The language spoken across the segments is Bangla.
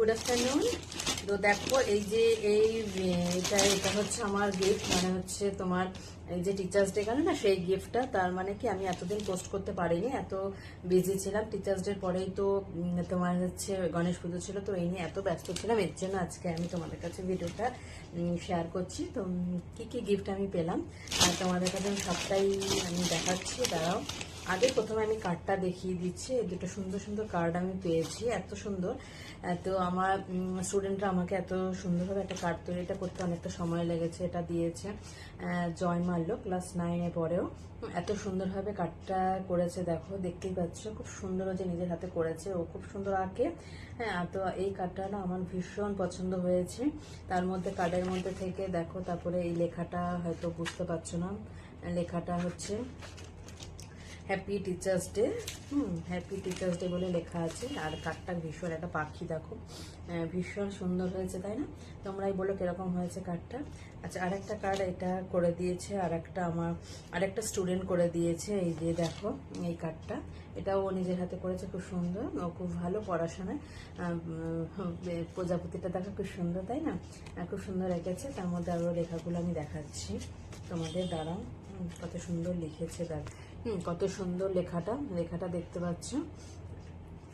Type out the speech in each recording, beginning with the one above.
গুড আফটারনুন তো দেখো, এই যে এই এটা এটা হচ্ছে আমার গিফট মানে হচ্ছে তোমার এই যে টিচার্স ডে গেল না, সেই গিফটটা তার মানে কি, আমি এতদিন পোস্ট করতে পারিনি, এত বিজি ছিলাম। টিচার্স ডের পরেই তো তোমার হচ্ছে গণেশ পুজো ছিল, তো এই নিয়ে এত ব্যস্ত ছিলাম। এর জন্য আজকে আমি তোমাদের কাছে ভিডিওটা শেয়ার করছি। তো কি কি গিফট আমি পেলাম, আর তোমাদের কাছে আমি সবটাই আমি দেখাচ্ছি। দাঁড়াও। আগে প্রথমে আমি কার্ডটা দেখিয়ে দিচ্ছি। দুটো সুন্দর সুন্দর কার্ড আমি পেয়েছি, এত সুন্দর। তো আমার স্টুডেন্টরা আমাকে এত সুন্দরভাবে একটা কার্ড তৈরিটা করতে অনেকটা সময় লেগেছে, এটা দিয়েছে। জয় মাল্য ক্লাস নাইনে পরেও এত সুন্দরভাবে কার্ডটা করেছে, দেখো, দেখতেই পাচ্ছ। খুব সুন্দর যে নিজের হাতে করেছে, ও খুব সুন্দর। আঁকে হ্যাঁ তো এই কার্ডটা না আমার ভীষণ পছন্দ হয়েছে। তার মধ্যে কার্ডের মধ্যে থেকে দেখো, তারপরে এই লেখাটা হয়তো বুঝতে পারছ না। লেখাটা হচ্ছে happy teachers day hmm happy teachers day বলে লেখা আছে। আর কার্ডটা ভীষণ একটা পাখি দেখো। আহ, ভীষণ সুন্দর হয়েছে তাই না? তোমরাই বলো কীরকম হয়েছে কার্ডটা আচ্ছা আর একটা কার্ড এটা করে দিয়েছে আর একটা আমার আর একটা স্টুডেন্ট করে দিয়েছে। এই যে দেখো এই কার্ডটা এটাও ও নিজের হাতে করেছে খুব সুন্দর। ও খুব ভালো পড়াশোনায়। প্রজাপতিটা দেখা খুব সুন্দর তাই না? খুব সুন্দর রেখেছে তার মধ্যে আরও লেখাগুলো আমি দেখাচ্ছি। তোমাদের দ্বারা কত সুন্দর লিখেছে দেখ। হুম, কত সুন্দর লেখাটা লেখাটা দেখতে পাচ্ছ।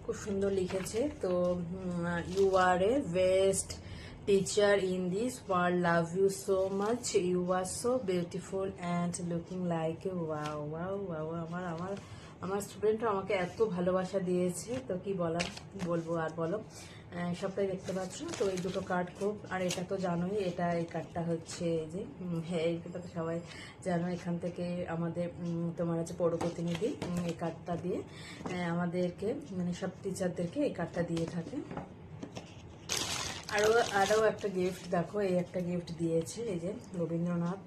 খুব সুন্দর লিখেছে। তো you are a best teacher in this world love you so much you are so beautiful and looking like a wow wow wow আমার আমার আমার স্টুডেন্টরা আমাকে এত ভালোবাসা দিয়েছে। তো কি বলার, বলব আর বলো। সবটাই দেখতে পাচ্ছ। তো এই দুটো কার্ড খুব, আর এটা তো জানোই, এটা এই কার্ডটা হচ্ছে এই যে হ্যাঁ এইটা তো সবাই জানো, এখান থেকে আমাদের তোমার হচ্ছে পৌর প্রতিনিধি এই কার্ডটা দিয়ে আমাদেরকে মানে সব টিচারদেরকে এই কার্ডটা দিয়ে থাকে। আরও আরও একটা গিফট দেখো, এই একটা গিফট দিয়েছে, এই যে রবীন্দ্রনাথ।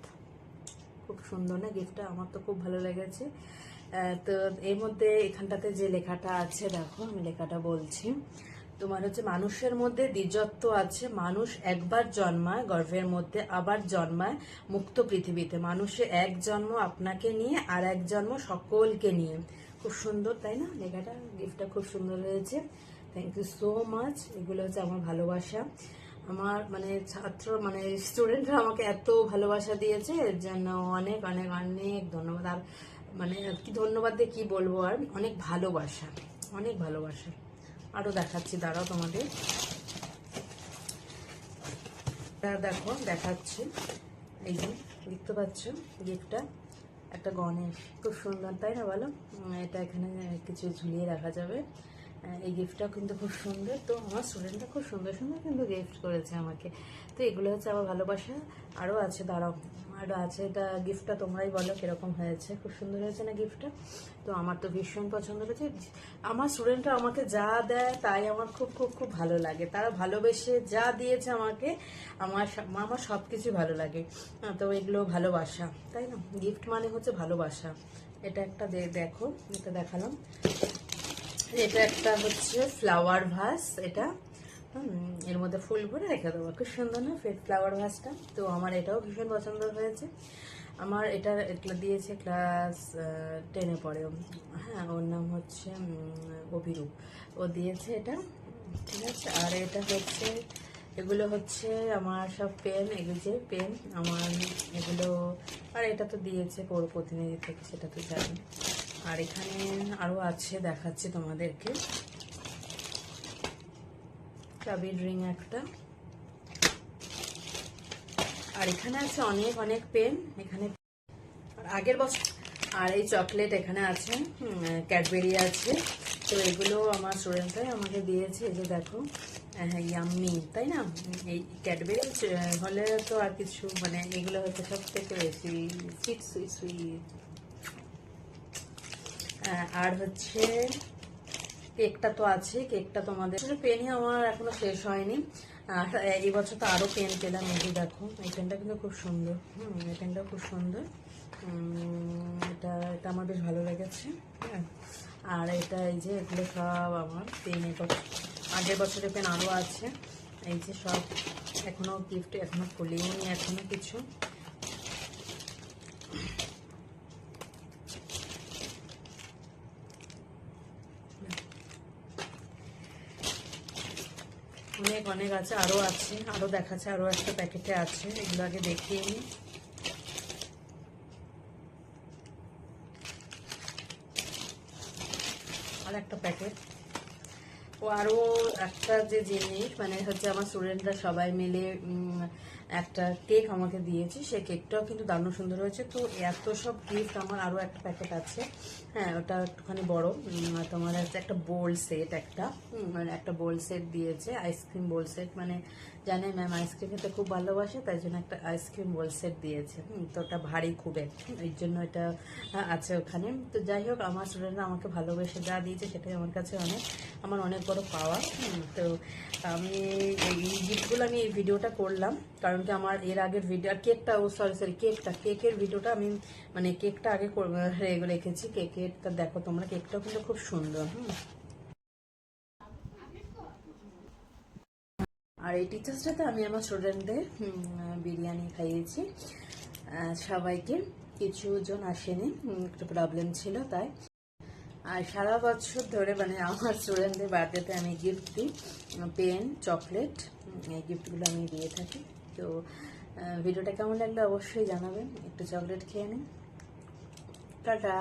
খুব সুন্দর না গিফটটা আমার তো খুব ভালো লেগেছে। তো এর মধ্যে এখানটাতে যে লেখাটা আছে, দেখো, আমি লেখাটা বলছি। তোমার হচ্ছে মানুষের মধ্যে দ্বিজত্ব আছে। মানুষ একবার জন্মায়, গর্ভের মধ্যে আবার জন্মায়, মুক্ত পৃথিবীতে। মানুষে এক জন্ম আপনাকে নিয়ে আর এক জন্ম সকলকে নিয়ে। খুব সুন্দর, তাই না? লেখাটা, গিফটটা খুব সুন্দর হয়েছে। থ্যাংক ইউ সো মাচ এগুলো হচ্ছে আমার ভালোবাসা। আমার মানে ছাত্র মানে স্টুডেন্টরা আমাকে এত ভালোবাসা দিয়েছে, এর জন্য অনেক অনেক অনেক ধন্যবাদ। আর মানে কি ধন্যবাদ দিয়ে কি বলব আর? অনেক ভালোবাসা অনেক ভালোবাসা। আরও দেখাচ্ছি, দাঁড়াও তোমাদের। দেখো, দেখাচ্ছি। এই যে, দেখতে পাচ্ছ গিফটটা একটা গণেশ। খুব সুন্দর, তাই না বলো? এটা এখানে কিছু ঝুলিয়ে রাখা যাবে। এই গিফটটাও কিন্তু খুব সুন্দর। তো আমার স্টুডেন্টরা খুব সুন্দর সুন্দর কিন্তু গিফট করেছে আমাকে। তো এগুলো হচ্ছে আমার ভালোবাসা। আরও আছে দাঁড়াও। আরও আছে এটা গিফটটা তোমরাই বলো কীরকম হয়েছে। খুব সুন্দর হয়েছে না গিফটটা তো আমার তো ভীষণ পছন্দ হয়েছে। আমার স্টুডেন্টরা আমাকে যা দেয় তাই আমার খুব খুব খুব ভালো লাগে। তারা ভালোবেসে যা দিয়েছে আমাকে আমার আমার সব কিছু ভালো লাগে। হ্যাঁ, তো এগুলো ভালোবাসা তাই না? গিফট মানে হচ্ছে ভালোবাসা। এটা একটা দেখো এটা দেখালাম। এটা একটা হচ্ছে ফ্লাওয়ার ভাস এটা। এর মধ্যে ফুল ভরে রেখে দেবো। খুব সুন্দর না ফ্লাওয়ার ভাসটা তো আমার এটাও ভীষণ পছন্দ হয়েছে। আমার এটা এটা দিয়েছে ক্লাস টেনে পড়ে। হ্যাঁ ওর নাম হচ্ছে অভিরূপ। ও দিয়েছে এটা। ঠিক আছে? আর এটা হচ্ছে, এগুলো হচ্ছে আমার সব পেন এগুলো যে পেন আমার এগুলো, আর এটা তো দিয়েছে পৌর প্রতিনিধি থেকে, সেটা তো জানি। আর এখানে আরও আছে, দেখাচ্ছি তোমাদেরকে। চাবির রিং একটা। আর এখানে আছে অনেক অনেক পেন এখানে আগের বছর আর এই চকলেট এখানে আছে ক্যাডবেরি আছে। তো এগুলো আমার স্টুডেন্টরাই আমাকে দিয়েছে যে দেখো। হ্যাঁ ইয়াম্মি তাই না? এই ক্যাডবেরি হলে তো আর কিছু মানে এগুলো হচ্ছে সব থেকে বেশি সুইট সুইট সুইট আর হচ্ছে কেকটা তো আছে, কেকটা তোমাদের পেনই আমার এখনও শেষ হয়নি। আর এই বছর তো আরও পেন পেলাম, এই দেখো, এই পেনটা কিন্তু খুব সুন্দর। হুম, এই পেনটা খুব সুন্দর। এটা এটা আমার বেশ ভালো লেগেছে হ্যাঁ। আর এটা এই যে এগুলো সব আমার পেন এবছর আগের বছরের পেন আরও আছে। এই যে সব এখনও গিফট এখনও খুলিনি এখনও কিছু। অনেক অনেক আছে আরও আছে আরও দেখাচ্ছে আরও একটা প্যাকেটে আছে, এগুলো আগে দেখিয়ে নিই আর একটা প্যাকেট। ও আরও একটা যে জিনিস মানে হচ্ছে আমার স্টুডেন্টরা সবাই মিলে একটা কেক আমাকে দিয়েছে সেই কেকটাও কিন্তু দারুণ সুন্দর হয়েছে। তো এত সব গিফট আমার আরও একটা প্যাকেট আছে। হ্যাঁ ওটা একটুখানি বড়। তোমার হচ্ছে একটা বোল সেট একটা। মানে একটা বোল সেট দিয়েছে আইসক্রিম বোল সেট মানে জানে ম্যাম আইসক্রিম খেতে খুব ভালোবাসে, তাই জন্য একটা আইসক্রিম বোল সেট দিয়েছে। তো ওটা ভারী খুব একটু এই জন্য এটা আছে ওখানে। তো যাই হোক, আমার স্টুডেন্টরা আমাকে ভালোবেসে যা দিয়েছে, সেটাই আমার কাছে অনেক, আমার অনেক বড় পাওয়া। তো আমি এই গিফটগুলো আমি এই ভিডিওটা করলাম। কারণ কি আমার এর আগের ভিডিও আর কেকটা ও সরি সরি কেকটা কেকের ভিডিওটা আমি মানে কেকটা আগে রেখেছি। কেকের তা দেখো তোমরা কেকটাও কিন্তু খুব সুন্দর, হুম। আর এই টিচার্সটাতে আমি আমার স্টুডেন্টদের বিরিয়ানি খাইয়েছি। সবাইকে কিছু জন আসেনি একটু প্রবলেম ছিল তাই। আর সারা বছর ধরে মানে আমার স্টুডেন্টদের বার্থডেতে আমি গিফট দিই পেন চকলেট এই গিফটগুলো আমি দিয়ে থাকি। তো ভিডিওটা কেমন লাগল অবশ্যই জানাবেন। একটু চকলেট খেয়ে নিন। টাটা।